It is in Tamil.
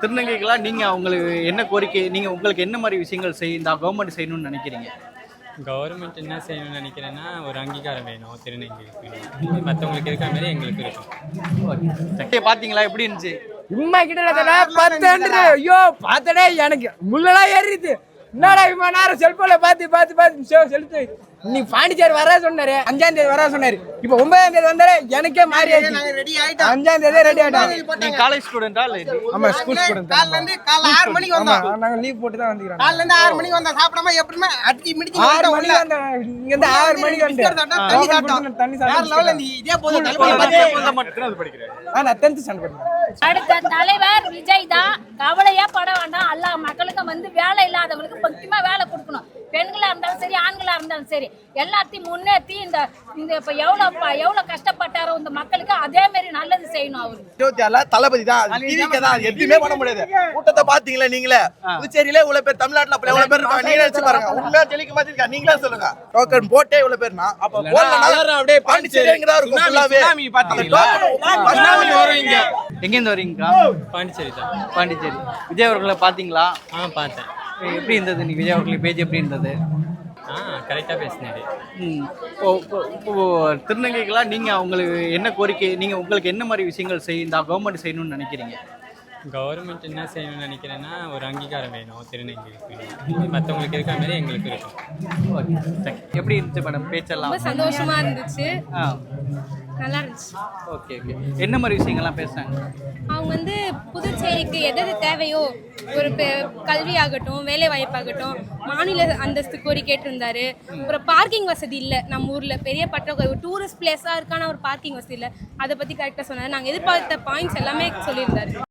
திருநங்கைகளாக நீங்கள் அவங்களுக்கு என்ன கோரிக்கை நீங்கள் உங்களுக்கு என்ன மாதிரி விஷயங்கள் செய் இந்த கவர்மெண்ட் செய்யணும்னு நினைக்கிறீங்க? கவர்மெண்ட் என்ன செய்யணும்னு நினைக்கிறேன்னா ஒரு அங்கீகாரம் வேணும் திருநங்கைகளுக்கு. மற்றவங்களுக்கு இருக்கிற மாதிரி எங்களுக்கு இருக்கும். சட்டையை பார்த்தீங்களா? எப்படி இருந்துச்சு? இம்மா கிட்ட பத்து ஐயோ பார்த்தடே எனக்கு முள்ளெல்லாம் ஏறிடுது. என்னடா இவ்வளோ நேரம் செல்போன்ல பார்த்து பார்த்து பார்த்து செலுத்து இன்னைக்கு பாண்டிச்சேரி வர சொன்னாரு அஞ்சாம் தேதி வர சொன்னாரு. இப்போ ஒன்பதாம் தேதி வந்தாரு எனக்கே மாறி ஆயிடுச்சு. அஞ்சாம் தேதி ரெடி ஆயிட்டோம். நீங்கள் காலேஜ் ஸ்டூடெண்டா இல்லை ஆமா ஸ்கூல் ஸ்டூடெண்ட் காலைல இருந்து காலைல ஆறு மணிக்கு ஆமா வந்தோம். நாங்க லீவ் போட்டு தான் வந்துக்கிறோம் காலைல இருந்து ஆறு மணிக்கு வந்தோம். சாப்பிடாம மிடிச்சு ஆறு மணிக்கு வந்த இங்க இருந்து ஆறு மணிக்கு வந்து பிஸ்கட் சாப்பிட்டோம், தண்ணி சாப்பிட்டோம். தண்ணி வேற லெவல்ல நீ இதே போதும். தள்ளுபடி பார்த்து ஆ நான் டென்த் ஸ்டாண்ட் படிக்கிறேன். அடுத்த தலைவர் விஜய் தான். கவலையே பட வேண்டாம். மக்களுக்கும் வந்து வேலை இல்லாதவங்களுக்கு முக்கியமா வேலை கொடுக்கணும். பெண்களா இருந்தாலும் சரி ஆண்களா இருந்தாலும் சரி எல்லாத்தையும் முன்னேற்றி இந்த இந்த இப்ப எவ்வளவு ப- எவ்வளவு கஷ்டப்பட்டாரோ இந்த மக்களுக்கு அதே மாதிரி நல்லது செய்யணும் அவரு. இருபத்தி ஆறுல தளபதி தான். அது டிவிக்கு தான். அது எதுவுமே பண்ண முடியாது. கூட்டத்தை பாத்தீங்களா நீங்களே? புதுச்சேரியில இவ்வளவு பேர் தமிழ்நாட்டுல அப்ப எவ்வளவு பேர் இருக்காங்க? நீங்களே நினைச்சு பாருங்க. உண்மையா ஜெலிக்க மாதிரி இருக்கா நீங்களே சொல்லுங்க. டோக்கன் போட்டே இவ்வளவு பேர்னா அப்ப அப்படியே பாண்டிச்சேரிங்கிறதா இருக்கும் ஃபுல்லாவே எங்கேருந்து வரீங்கக்கா பாண்டிச்சேரி தான். பாண்டிச்சேரி. விஜய் அவர்களை பார்த்தீங்களா? ஆ பார்த்தேன். எப்படி இருந்தது இன்னைக்கு விஜய் அவர்கள் பேஜ் எப்படி இருந்தது? ஆ கரெக்டாக பேசினாரு. ம். இப்போ இப்போ இப்போ திருநங்கைகளாக நீங்கள் அவங்களுக்கு என்ன கோரிக்கை நீங்கள் உங்களுக்கு என்ன மாதிரி விஷயங்கள் செய் இந்த கவர்மெண்ட் செய்யணும்னு நினைக்கிறீங்க? கவர்மெண்ட் என்ன செய்யணும்னு நினைக்கிறேன்னா ஒரு அங்கீகாரம் வேணும் திருநங்கைகளுக்கு மற்றவங்களுக்கு இருக்கிற மாதிரி எங்களுக்கு இருக்கும். Okay you. எப்படி இருந்துச்சு மேடம் பேச்செல்லாம்? ரொம்ப சந்தோஷமா இருந்துச்சு. ஆ. நல்லா இருந்துச்சு. ஓகே ஓகே என்ன மாதிரி விஷயங்கள்லாம் பேசுனாங்க? அவங்க வந்து புதுச்சேரிக்கு எது எது தேவையோ ஒரு பெ- வேலை வாய்ப்பாகட்டும் மாநில அந்தஸ்து கோரி கேட்டிருந்தாரு. அப்புறம் பார்க்கிங் வசதி இல்லை நம்ம ஊரில். பெரிய பற்றாக்குறை. ஒரு டூரிஸ்ட் பிளேஸாக இருக்கான ஒரு பார்க்கிங் வசதி இல்லை. அதை பற்றி கரெக்டாக சொன்னார். நாங்கள் எதிர்பார்த்த பாயிண்ட்ஸ் எல்லாமே சொல்லியிருந்தாரு.